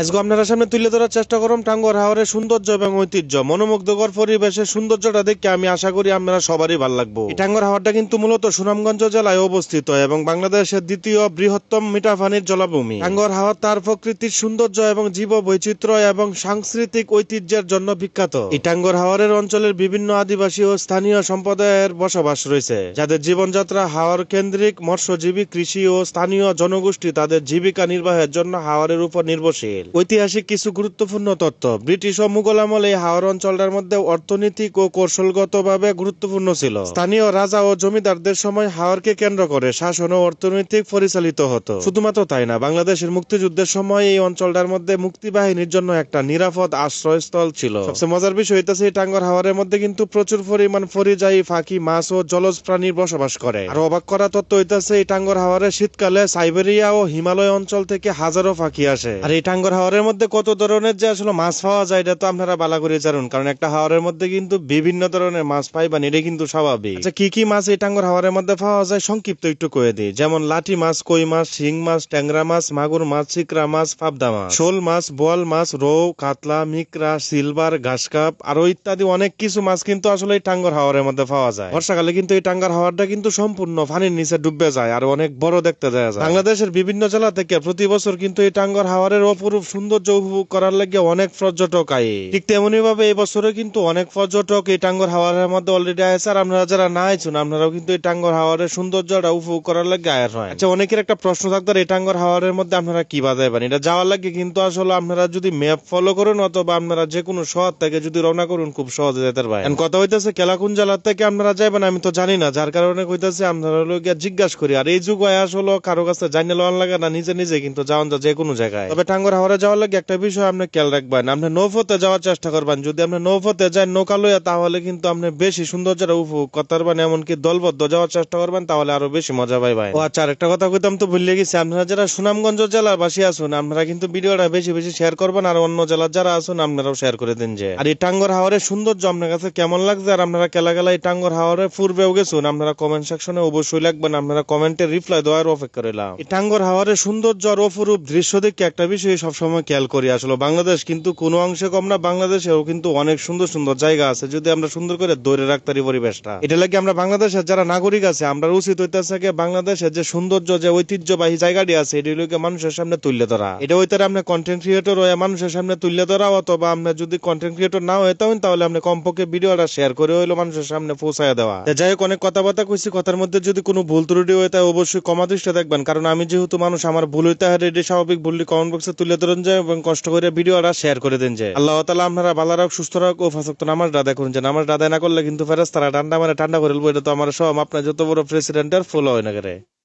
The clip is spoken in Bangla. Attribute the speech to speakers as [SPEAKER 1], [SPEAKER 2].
[SPEAKER 1] আজকে আপনারা সামনে তুলে ধরার চেষ্টা করুন টাঙ্গর হাওরের সৌন্দর্য এবং ঐতিহ্য, মনোমুগ্ধকর পরিবেশের সৌন্দর্যটা দেখে আমি আশা করি আপনারা সবারই ভালো লাগবো। এই টাঙ্গর হাওরটা কিন্তু মূলত সুনামগঞ্জ জেলায় অবস্থিত এবং বাংলাদেশের দ্বিতীয় বৃহত্তম মিঠাফানির জলাভূমি। টাঙ্গর হাওর তার প্রকৃতির সৌন্দর্য এবং জীব বৈচিত্র্য এবং সাংস্কৃতিক ঐতিহ্যের জন্য বিখ্যাত। এই টাঙ্গর হাওরের অঞ্চলের বিভিন্ন আদিবাসী ও স্থানীয় সম্প্রদায়ের বসবাস রয়েছে, যাদের জীবনযাত্রা হাওর কেন্দ্রিক, মৎস্যজীবী, কৃষি ও স্থানীয় জনগোষ্ঠী তাদের জীবিকা নির্বাহের জন্য হাওরের উপর নির্ভরশীল। ঐতিহাসিক কিছু গুরুত্বপূর্ণ তথ্য। ব্রিটিশ ও মুঘল আমলে হাওর অঞ্চলটার মধ্যে অর্থনৈতিক ও কৌশলগতভাবে গুরুত্বপূর্ণ ছিল। স্থানীয় রাজা ও জমিদারদের সময় হাওরকে কেন্দ্র করে শাসন ও অর্থনৈতিক পরিচালিত হতো। শুধুমাত্র তাই না, বাংলাদেশের মুক্তিযুদ্ধের সময় এই অঞ্চলটার মধ্যে মুক্তিবাহিনীর জন্য একটা নিরাপদ আশ্রয়স্থল ছিল। সবচেয়ে মজার বিষয় হইতেছে, এই টাঙ্গর হাওরের মধ্যে কিন্তু প্রচুর পরিমাণ পরিযায়ী ফাঁকি, মাছ ও জলজ প্রাণীর বসবাস করে। আর অবাক করা তথ্য হইতেছে, এই টাঙ্গর হাওরে শীতকালে সাইবেরিয়া ও হিমালয় অঞ্চল থেকে হাজারো ফাঁকি আসে। আর এই টাঙ্গর হাওরের মধ্যে কত ধরনের যে আসলে মাছ পাওয়া যায়, এটা তো আপনারা বালা করে জানুন। কারণ একটা হাওরের মধ্যে কিন্তু বিভিন্ন ধরনের মাছ পাইবান এটা কিন্তু স্বাভাবিক। আচ্ছা কি কি মাছ এই টাঙ্গর হাওরের মধ্যে পাওয়া যায়? সংক্ষিপ্ত একটু কয়ে দিই। যেমন লাঠি মাছ, কই মাছ, শিং মাছ, ট্যাংরা মাছ, মাগুর মাছ চিকরা মাছ, পাবদা মাছ, শোল মাছ, বোয়াল মাছ, রৌ, কাতলা, মিকরা, সিলভার, ঘাসকাপ আরও ইত্যাদি অনেক কিছু মাছ কিন্তু আসলে এই টাঙ্গর হাওরের মধ্যে পাওয়া যায়। বর্ষাকালে কিন্তু এই টাঙ্গার হাওয়ারটা কিন্তু সম্পূর্ণ পানির নিচে ডুবে যায় আর অনেক বড় দেখতে যায়। বাংলাদেশের বিভিন্ন জেলা থেকে প্রতি বছর কিন্তু এই টাঙ্গর হাওয়ারের অপরূপ সৌন্দর্য উপভোগ করার লাগে অনেক পর্যটক আয়। ঠিক তেমনি ভাবে এই বছরে কিন্তু অনেক পর্যটক এই টাঙ্গর হাওয়ারের মধ্যে অলরেডি আছে আর আপনারা যারা না আইছেন আপনারাও কিন্তু এই টাঙ্গর হাওয়ারের সৌন্দর্যটা উপভোগ করার লাগে আয়ের হয়। আচ্ছা অনেকের একটা প্রশ্ন থাকতো এই টাঙ্গর হাওয়ারের মধ্যে আপনারা কি বাজাইবেন এটা যাওয়ার লাগে কিন্তু আসলে আপনারা যদি ম্যাপ ফলো করেন, অথবা আপনারা যে কোনো শহর থেকে যদি রওনা করুন, খুব সহজে যেতে পারেন। কথা হইতেছে, কেলাকুন জেলার থেকে আপনারা যাইবেন, আমি তো জানি না, যার কারণে কইতাছে আপনারা গিয়া জিজ্ঞাসা করি। আর এই যুগ আসলে কারও কাছে জানিয়ে লওয়ার লাগে না, নিজে নিজে কিন্তু যাওয়ান যা যে কোনো জায়গায়। তবে টাঙ্গর হাওড়ে যাওয়ার লাগে একটা বিষয় আপনি খেয়াল রাখবেন। আপনি নৌফতে যাওয়ার চেষ্টা করবেন। যদি আপনি নৌফতে যান নৌকা লইয়া তাহলে কিন্তু আপনি বেশি সৌন্দর্যটা উপভোগ করতে পারবেন। এমনকি দলবদ্ধ যাওয়ার চেষ্টা করবেন, তাহলে আরও বেশি মজা পাইবেন ও আচ্ছা আরেকটা কথা কইতাম তো ভুলে গেছি। আপনারা যারা সুনামগঞ্জ জেলার বাসী আসুন আপনারা কিন্তু ভিডিওটা বেশি বেশি শেয়ার করবেন আর অন্য জেলার যারা আসুন আপনারাও শেয়ার করে দিন যে। আর এই টাঙ্গর হাওয়ারের সৌন্দর্য আপনার কাছে কেমন লাগছে? আর আপনারা কেলা গেলা এই টাঙ্গর হাওয়ারের পূর্বেও গেছুন, আপনারা কমেন্ট সেকশনে অবশ্যই লিখবেন, আপনারা কমেন্টে রিপ্লাই দেওয়ার অপেক্ষা রইলাম। এই টাঙ্গর হাওয়ারের সৌন্দর্য আর অপরূপ দৃশ্য দেখে একটা বিষয় সবসময় খেয়াল করি আসলে বাংলাদেশ কিন্তু কোনো অংশে কম না, বাংলাদেশেও কিন্তু অনেক সুন্দর সুন্দর জায়গা আছে। যদি আমরা সুন্দর করে ধরে রাখতে পারি পরিবেশটা। এটা লাগে আমরা বাংলাদেশের যারা নাগরিক আছে, আমরা উচিত হইতেছে বাংলাদেশের যে সৌন্দর্য, যে ঐতিহ্যবাহী জায়গাটি আছে, এটি লোকে মানুষের সামনে তুলে ধরা। এটা হইতে আপনি কন্টেন্ট ক্রিয়েটর হয়ে মানুষের সামনে তুলে ধরা, অথবা আমরা যদি কন্টেন্ট ক্রিয়েটর না হইতে হন তাহলে আপনি কমপক্ষে ভিডিওটা শেয়ার করে হইল মানুষের সামনে পৌঁছায় দেওয়া। যাই হোক, অনেক কথাবার্তা কইছি, কথার মধ্যে যদি কোনো ভুল ত্রুটি হয়ে থাকে, অবশ্যই কমা দৃষ্টি দেখবেন, কারণ আমি যেহেতু মানুষ, আমার ভুল হইতে হয় এটি স্বাভাবিক ভুলটি কমেন্ট বক্সে তুলে ধরেন যে, এবং কষ্ট করে ভিডিও ভিডিওটা শেয়ার করে দেন যে। আল্লাহ তালা আপনারা ভালো রাখ সুস্থ রাখ ও ফাঁসক্ত নামাজ দাদা করুন যে। নামাজ দাদা না করলে কিন্তু ফেরাস তারা ঠান্ডা মানে ঠান্ডা করে এটা তো আমার সব, আপনার যত বড় প্রেসিডেন্টের ফলো হয় না করে